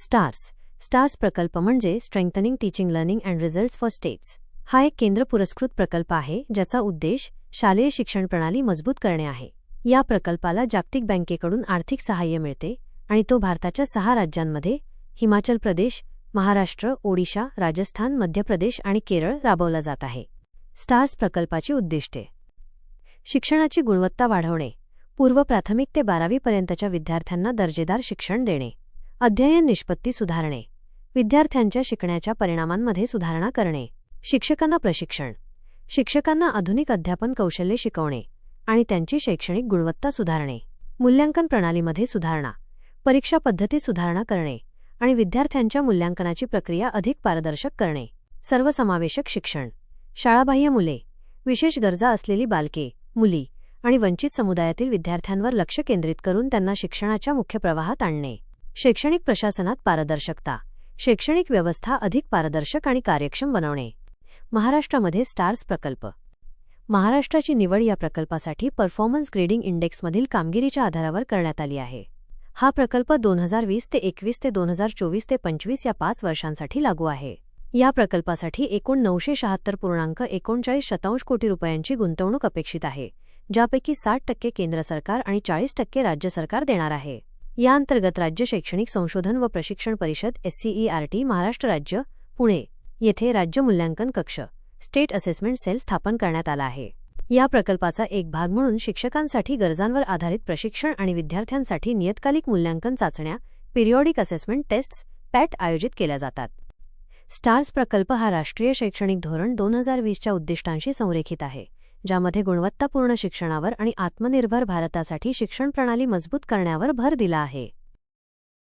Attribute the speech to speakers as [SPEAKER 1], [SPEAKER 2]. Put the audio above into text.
[SPEAKER 1] Stars. Stars प्रकल्प म्हणजे strengthening teaching learning and results for states हा एक केंद्र पुरस्कृत प्रकल्प आहे ज्याचा उद्देश शालेय शिक्षण प्रणाली मजबूत करणे आहे. या प्रकल्पाला जागतिक बँकेकडून आर्थिक सहाय्य मिळते आणि तो भारताच्या सहा राज्यांमध्ये हिमाचल प्रदेश महाराष्ट्र ओडिशा राजस्थान मध्य प्रदेश आणि केरळ राबवला जात आहे. स्टार्स प्रकल्पाची उद्दिष्टे. शिक्षणाची गुणवत्ता वाढवणे. पूर्व प्राथमिक ते बारावीपर्यंतच्या विद्यार्थ्यांना दर्जेदार शिक्षण देणे. अध्ययन निष्पत्ती सुधारणे. विद्यार्थ्यांच्या शिकण्याच्या परिणामांमध्ये सुधारणा करणे. शिक्षकांना प्रशिक्षण. शिक्षकांना आधुनिक अध्यापन कौशल्ये शिकवणे आणि त्यांची शैक्षणिक गुणवत्ता सुधारणे. मूल्यांकन प्रणालीमध्ये सुधारणा. परीक्षा पद्धती सुधारणा करणे आणि विद्यार्थ्यांच्या मूल्यांकनाची प्रक्रिया अधिक पारदर्शक करणे. सर्वसमावेशक शिक्षण. शाळाबाह्य मुले. विशेष गरजा असलेली बालके मुली आणि वंचित समुदायातील विद्यार्थ्यांवर लक्ष केंद्रित करून त्यांना शिक्षणाच्या मुख्य प्रवाहात आणणे. शैक्षणिक प्रशासनात पारदर्शकता शैक्षणिक व्यवस्था अधिक पारदर्शक आणि कार्यक्षम बनवणे. महाराष्ट्रामध्ये स्टार्स प्रकल्प. महाराष्ट्राची निवड या प्रकल्पासाठी परफॉर्मन्स ग्रेडिंग इंडेक्समधील कामगिरीच्या आधारावर करण्यात आली आहे. हा प्रकल्प दोन हजार वीस ते एकवीस ते दोन हजार चोवीस ते पंचवीस या पाच वर्षांसाठी लागू आहे. या प्रकल्पासाठी एकूण नऊशे शहात्तर पूर्णांक एकोणचाळीस शतांश कोटी रुपयांची गुंतवणूक अपेक्षित आहे ज्यापैकी साठ टक्के केंद्र सरकार आणि चाळीस टक्के राज्य सरकार देणार आहे. याअंतर्गत राज्य शैक्षणिक संशोधन व प्रशिक्षण परिषद एससीईआरटी महाराष्ट्र राज्य पुणे. येथे राज्य मूल्यांकन कक्ष स्टेट असेसमेंट सेल स्थापन करण्यात आला आहे. या प्रकल्पाचा एक भाग म्हणून शिक्षकांसाठी गरजांवर आधारित प्रशिक्षण आणि विद्यार्थ्यांसाठी नियतकालिक मूल्यांकन चाचण्या पिरियॉडिक असेसमेंट टेस्ट्स पॅट आयोजित केल्या जातात. स्टार्स प्रकल्प हा राष्ट्रीय शैक्षणिक धोरण दोन हजार वीसच्या उद्दिष्टांशी संरेखित आहे. ज्यामध्ये गुणवत्तापूर्ण शिक्षणावर आणि आत्मनिर्भर भारतासाठी शिक्षण प्रणाली मजबूत करण्यावर भर दिला आहे.